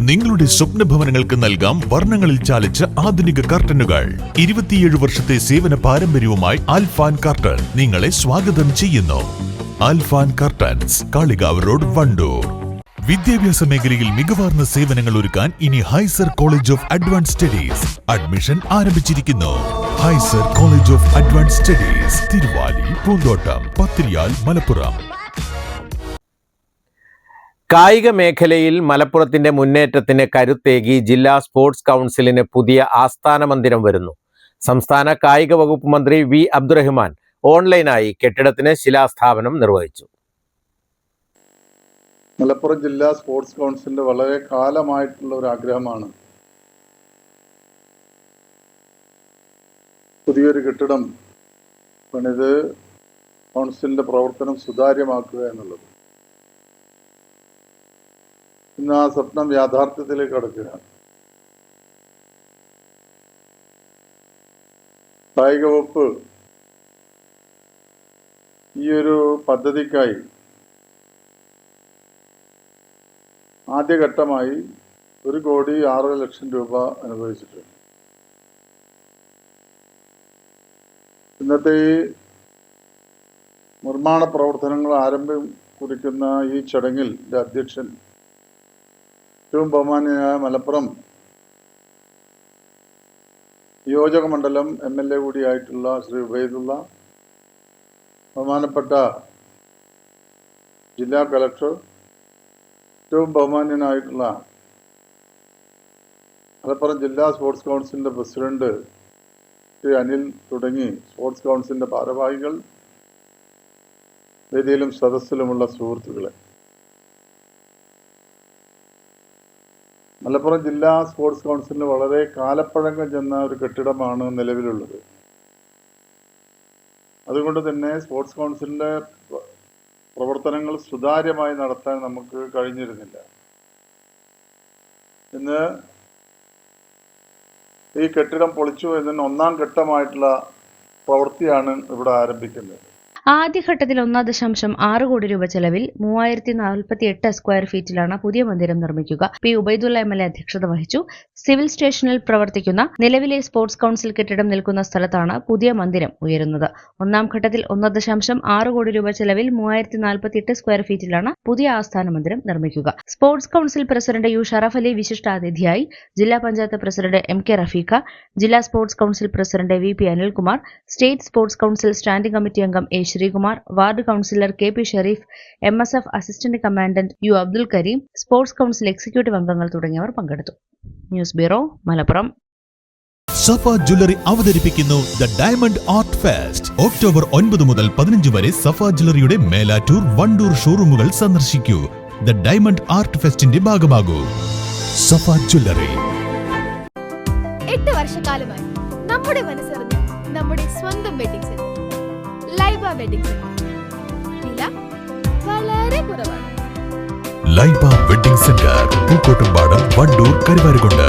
നിങ്ങളുടെ സ്വപ്ന ഭവനങ്ങൾക്ക് നൽകാം വർണങ്ങളിൽ ചാലിച്ച ആധുനിക കർട്ടനുകൾ. ഇരുപത്തിയേഴ് വർഷത്തെ സേവന പാരമ്പര്യവുമായി ആൽഫാൻ കർട്ടൻ നിങ്ങളെ സ്വാഗതം ചെയ്യുന്നു. Alfan curtains Kalikavu road Wandoor. വിദ്യാഭ്യാസ മേഖലയിൽ മികവാർന്ന സേവനങ്ങൾ ഒരുക്കാൻ ഇനി ഹൈസർ college of advance studies admission ആരംഭിച്ചിരിക്കുന്നു. ഹൈസർ college of advance studies Thiruvali Poonthottam Pathiriyal Malappuram. കായിക മേഖലയിൽ മലപ്പുറത്തിന്റെ മുന്നേറ്റത്തിന് കരുത്തേകി ജില്ലാ സ്പോർട്സ് കൗൺസിലിന് പുതിയ ആസ്ഥാന മന്ദിരം വരുന്നു. സംസ്ഥാന കായിക വകുപ്പ് മന്ത്രി വി അബ്ദുറഹ്മാൻ ഓൺലൈനായി കെട്ടിടത്തിന് ശിലാസ്ഥാപനം നിർവഹിച്ചു. മലപ്പുറം ജില്ലാ സ്പോർട്സ് കൗൺസിലിന്റെ വളരെ കാലമായിട്ടുള്ള ഒരു ആഗ്രഹമാണ്. പുതിയൊരു കെട്ടിടം പണിത് കൗൺസിലിന്റെ പ്രവർത്തനം സുതാര്യമാക്കുക എന്നുള്ളത്. ഇന്ന് ആ സ്വപ്നം യാഥാർത്ഥ്യത്തിലേക്ക് കടക്കുകയാണ് കായിക വകുപ്പ് ഈ ഒരു പദ്ധതിക്കായി ആദ്യഘട്ടമായി ഒരു കോടി ആറര ലക്ഷം രൂപ അനുവദിച്ചിട്ടുണ്ട് ഇന്നത്തെ ഈ നിർമ്മാണ പ്രവർത്തനങ്ങൾ ആരംഭം കുറിക്കുന്ന ഈ ചടങ്ങിൽ അധ്യക്ഷൻ ഏറ്റവും ബഹുമാന്യനായ മലപ്പുറം നിയോജക മണ്ഡലം എം എൽ എ കൂടിയായിട്ടുള്ള ശ്രീ ഉബൈദുള്ള ബഹുമാനപ്പെട്ട ജില്ലാ കലക്ടർ ഏറ്റവും ബഹുമാന്യനായിട്ടുള്ള മലപ്പുറം ജില്ലാ സ്പോർട്സ് കൗൺസിലിന്റെ പ്രസിഡന്റ് ശ്രീ അനിൽ തുടങ്ങി സ്പോർട്സ് കൗൺസിലിന്റെ ഭാരവാഹികൾ വേദിയിലും സദസ്സിലുമുള്ള സുഹൃത്തുക്കളെ. മലപ്പുറം ജില്ലാ സ്പോർട്സ് കൗൺസിലിന് വളരെ കാലപ്പഴക്കം ചെന്ന ഒരു കെട്ടിടമാണ് നിലവിലുള്ളത്. അതുകൊണ്ട് തന്നെ സ്പോർട്സ് കൗൺസിലിന്റെ പ്രവർത്തനങ്ങൾ സുതാര്യമായി നടത്താൻ നമുക്ക് കഴിഞ്ഞിരുന്നില്ല. ഇന്ന് ഈ കെട്ടിടം പൊളിച്ചു എന്നതിന് ഒന്നാം ഘട്ടമായിട്ടുള്ള പ്രവൃത്തിയാണ് ഇവിടെ ആരംഭിക്കുന്നത്. ആദ്യഘട്ടത്തിൽ ഒന്നാം ദശാംശം ആറ് കോടി രൂപ ചെലവിൽ മൂവായിരത്തി നാൽപ്പത്തി എട്ട് സ്ക്വയർ ഫീറ്റിലാണ് പുതിയ മന്ദിരം നിർമ്മിക്കുക. P Ubaidulla M L A അധ്യക്ഷത വഹിച്ചു. സിവിൽ സ്റ്റേഷനിൽ പ്രവർത്തിക്കുന്ന നിലവിലെ സ്പോർട്സ് കൌൺസിൽ കെട്ടിടം നിൽക്കുന്ന സ്ഥലത്താണ് പുതിയ മന്ദിരം ഉയരുന്നത്. ഒന്നാം ഘട്ടത്തിൽ ഒന്ന് ദശാംശം ആറ് കോടി രൂപ ചെലവിൽ മൂവായിരത്തി നാൽപ്പത്തി എട്ട് സ്ക്വയർ ഫീറ്റിലാണ് പുതിയ ആസ്ഥാന മന്ദിരം നിർമ്മിക്കുക. Sports council president U Sharaf Ali വിശിഷ്ടാതിഥിയായി ജില്ലാ panchayat president M K Rafeeqa ജില്ലാ sports council president V P Anilkumar state sports council standing committee അംഗം A Sreekumar ward councillor K P Shereef M S F assistant commandant U Abdul Kareem sports council executive അംഗങ്ങൾ തുടങ്ങിയവർ പങ്കെടുത്തു. News bureau Malappuram. Safa jewellery അവതരിപ്പിക്കുന്നു the diamond art fest. October ഒൻപത് മുതൽ പതിനഞ്ച് വരെ സഫ ജ്വല്ലറിയുടെ മേലാറ്റൂർ വണ്ടൂർ ഷോറൂമുകൾ സന്ദർശിക്കൂ. ദ ഡയമണ്ട് ആർട്ട് ഫെസ്റ്റിന്റെ ഭാഗമാകൂ. സഫ ജ്വല്ലറി. എട്ട് വർഷക്കാലമായി നമ്മുടെ മനസ്സറിഞ്ഞ് നമ്മുടെ സ്വന്തം wedding centre. Laiba wedding centre. വില വളരെ കുറവാണ്. Laiba wedding centre Pookkottumpadam Wandoor Karuvarakundu.